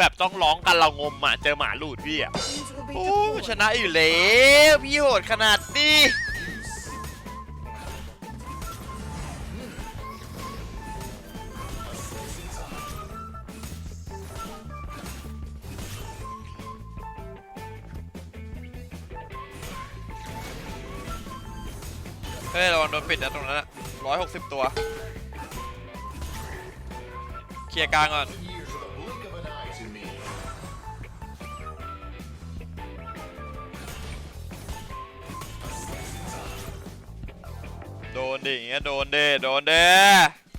แบบต้องร้องกันเรางมอะเจอหมาลุดพี่อะโอ้ชนะอยู่แล้วพี่โหดขนาดนี้เฮ้ยระวังโดนปิดนะตรงนั้นอะร้อยหกสิบตัว เคลียร์กลางก่อน โดนดิอย่างเงี้ยโดนเด้โดนเด้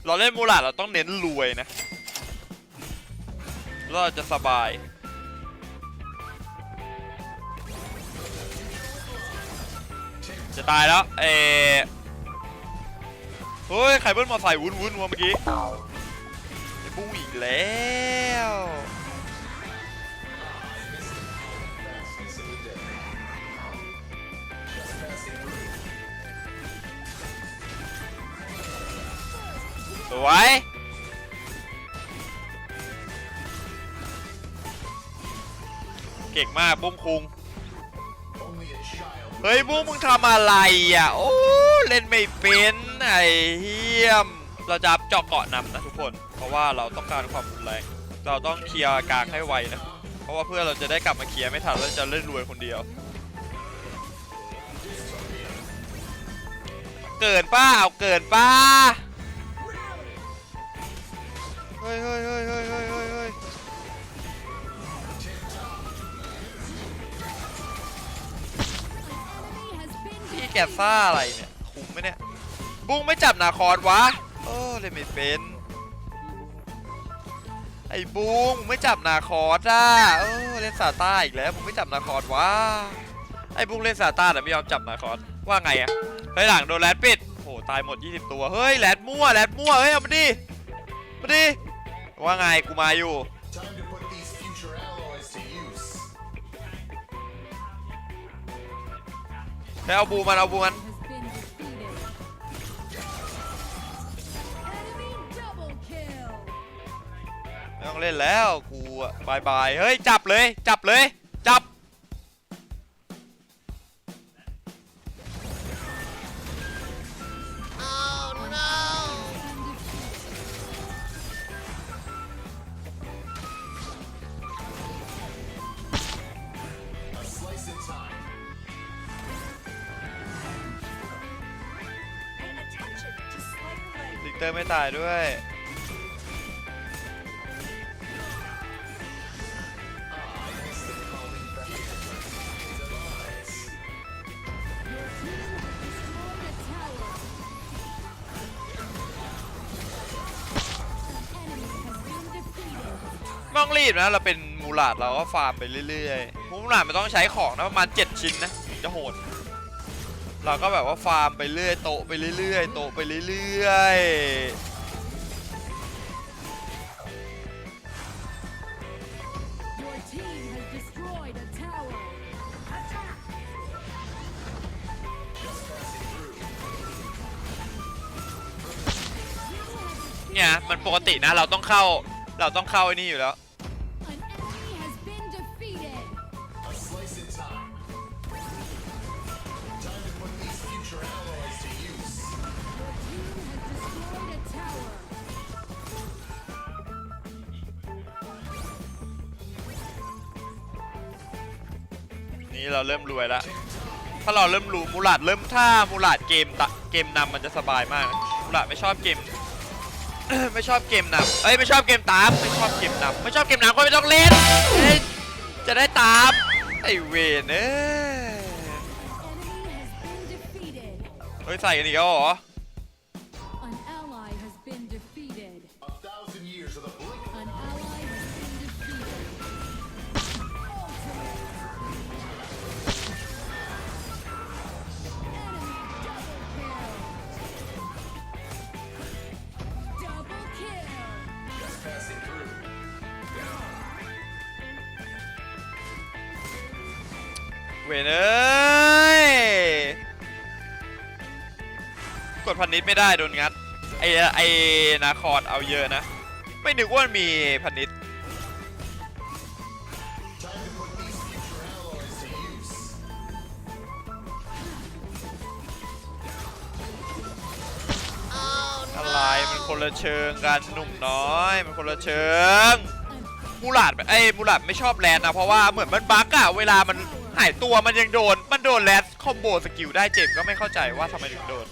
เราเล่นมูลาเราต้องเน้นรวยนะเราจะสบายจะตายแล้ว เออเฮ้ย ใครเบิ้ลมอไซค์วุ้นวุ้นวะเมื่อกี้ไอ้บูอีกแล้ว สวย เก่งมากบุ้งคุง เฮ้ยบุ้งมึงทำอะไรอะ โอ้ เล่นไม่เป็นไอ้เฮียม เราจะเจาะเกาะนำนะทุกคน เพราะว่าเราต้องการความรุนแรง เราต้องเคลียร์กลางให้ไวนะ เพราะว่าเพื่อเราจะได้กลับมาเคลียร์ไม่ทันแล้วจะเล่นรวยคนเดียวเกินป้าเอาเกินป้า พี่แกซ่าอะไรเนี่ย คุ้มไหมเนี่ย บุ้งไม่จับนาคอร์ดวะโอ้เล่นไม่เป็น ไอ้บุ้งไม่จับนาคอร์ดอะเออเล่นซาต้าอีกแล้วมึงไม่จับนาคอร์ดวะไอ้บุ้งเล่นซาต้าแต่ไม่ยอมจับนาคอร์ดว่าไงอะเฮ้ยหลังโดนแรดปิดโอ้ตายหมด 20 ตัวเฮ้ยแรดมั่วแรดมั่วเฮ้ยเอามาดิมาดิว่าไงกูมาอยู่ เฮ้ยเอาบูมันเอาบูมันไม่ต้องเล่นแล้วกูอะบายบายเฮ้ยจับเลยจับเลย เตอร์ไม่ตายด้วยไม่ต้องรีบนะ เราเป็นมูลาดเราก็ฟาร์มไปเรื่อยๆมูลาดมันต้องใช้ของนะประมาณ 7 ชิ้นนะถึงจะโหด เราก็แบบว่าฟาร์มไปเรื่อยโตะไปเรื่อยๆโตะไปเรื่อยๆ Your team has destroyed a tower. Attack! เนี่ยมันปกตินะเราต้องเข้าเราต้องเข้าไอ้นี่อยู่แล้ว นี่เราเริ่มรวยแล้วถ้าเราเริ่มรู้มูลาดเริ่มถ้ามูลาดเกมตะเกมนำมันจะสบายมากมูลาดไม่ชอบเกม ไม่ชอบเกมนำเอ้ยไม่ชอบเกมตามไม่ชอบเกมนำไม่ชอบเกมนำก็ไม่ต้องเล่นเจะได้ตามไอเวนเอ้ยเฮ้ยใส่กันอีกแล้วเหรอ วนเอ้ย กดพันนิดไม่ได้โดนงัด ไอ้ไอ้นาคอดเอาเยอะนะ ไม่นึกว่ามีพันนิดอะไรมันคนละเชิงกันหนุ่มน้อย มันคนละเชิงมูลาดไอ้มูลาดไม่ชอบแลนนะเพราะว่าเหมือนมันบั๊กอะเวลามันายตัวมันยังโดน มันโดนแรดคอมโบสกิลได้เจ็บก็ไม่เข้าใจว่าทำไมถึงโดน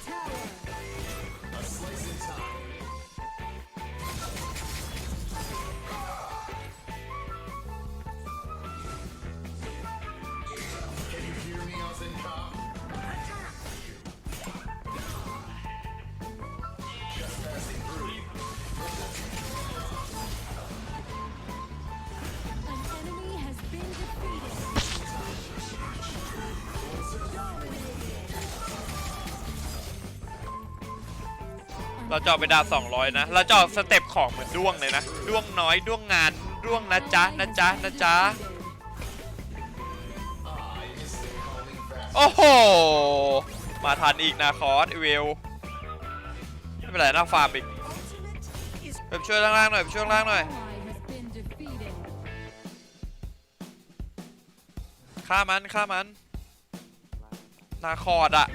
เราจะเอาไปดาว200 นะ เราจะเอาสเต็ปของเหมือนด้วงเลยนะ ด้วงน้อย ด้วงงาน ด้วงนะจ๊ะนะจ๊ะนะจ๊ะ โอ้โห มาทันอีกนะคอร์สเวล ไม่เป็นไรนะฟาร์มอีกไปช่วยล่างๆหน่อยไปช่วยล่างๆหน่อย ฆ่ามันฆ่ามัน นาคอร์ดอะ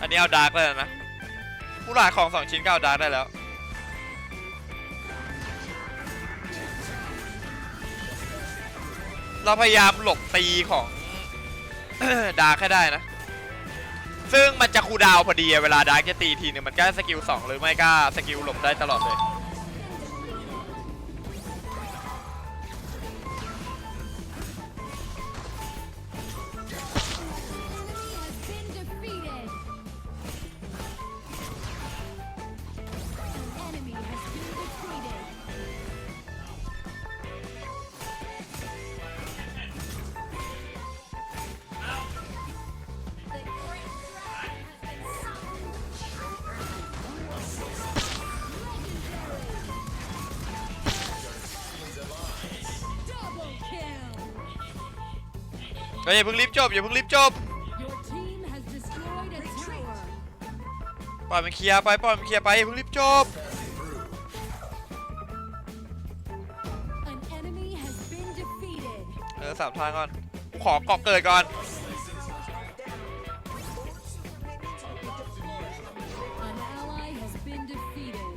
อันนี้เอาดาร์กได้แล้วนะผู้หลาของสองชิ้นก็เอาดาร์กได้แล้ว เราพยายามหลบตีของดาร์กให้ได้นะ ซึ่งมันจะคูดาวพอดีเวลาดาร์กจะตีทีนึงมันก็สกิล2หรือไม่ก็สกิลหลบได้ตลอดเลย อย่าเพิ่งรีบจบอย่าเพิ่งรีบจบ Your team has destroyed a tower. ปล่อยมันเคลียร์ไปปล่อยมันเคลียร์ไปอย่าเพิ่งรีบจบ An enemy has been defeated. เออสามทางก่อนกูขอเกาะเกิดก่อน An ally has been defeated.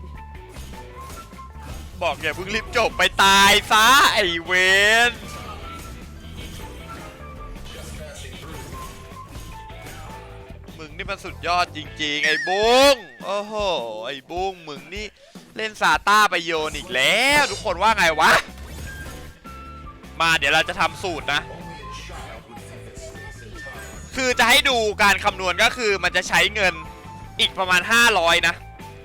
บอกอย่าเพิ่งรีบจบไปตายซะไอเวน นี่มันสุดยอดจริงๆ ไอ้บุ้งโอ้โห ไอ้บุ้งมึงนี่เล่นซาต้าไปโยนอีกแล้ว ทุกคนว่าไงวะ มาเดี๋ยวเราจะทำสูตรนะ คือจะให้ดูการคำนวณก็คือมันจะใช้เงินอีกประมาณ 500 นะ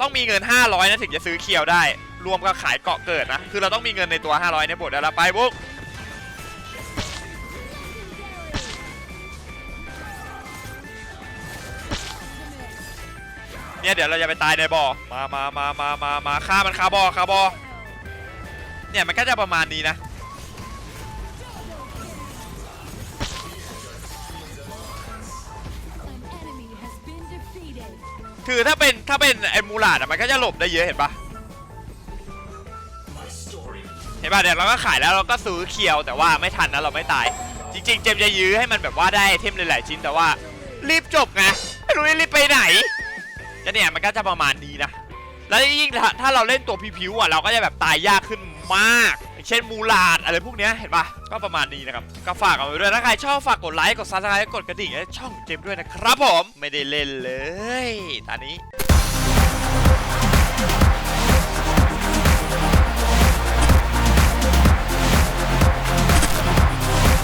ต้องมีเงิน 500 นะถึงจะซื้อเคียวได้ รวมกับขายเกาะเกิดนะ คือเราต้องมีเงินในตัว 500เนี่ยบทแล้วละไปบุ๊ก เนี่ยเดี๋ยวเราจะไปตายในบ่อมามามามามามาฆ่ามันคาบอคาบอเนี่ยมันก็จะประมาณนี้นะคือถ้าเป็นถ้าเป็นไอ้มูลาดอะมันก็จะหลบได้เยอะเห็นปะเห็นป่ะเดี๋ยวเราก็ขายแล้วเราก็ซื้อเคียวแต่ว่าไม่ทันนะเราไม่ตาย จริง ๆ เจมจะยื้อให้มันแบบว่าได้เทมหลายๆชิ้นแต่ว่า รีบจบไงไม่รู้รีบไปไหน ก็เนี่ยมันก็จะประมาณนี้นะ แล้วยิ่งถ้าถ้าเราเล่นตัวพิวๆอะเราก็จะแบบตายยากขึ้นมาก เช่นมูลาดอะไรพวกเนี้ยเห็นปะก็ประมาณนี้นะครับก็ฝากเอาไว้ด้วยถ้าใครชอบฝากกดไลค์กดซับสไครต์กดกระดิ่งให้ช่องเจมด้วยนะครับผมไม่ได้เล่นเลยตอนนี้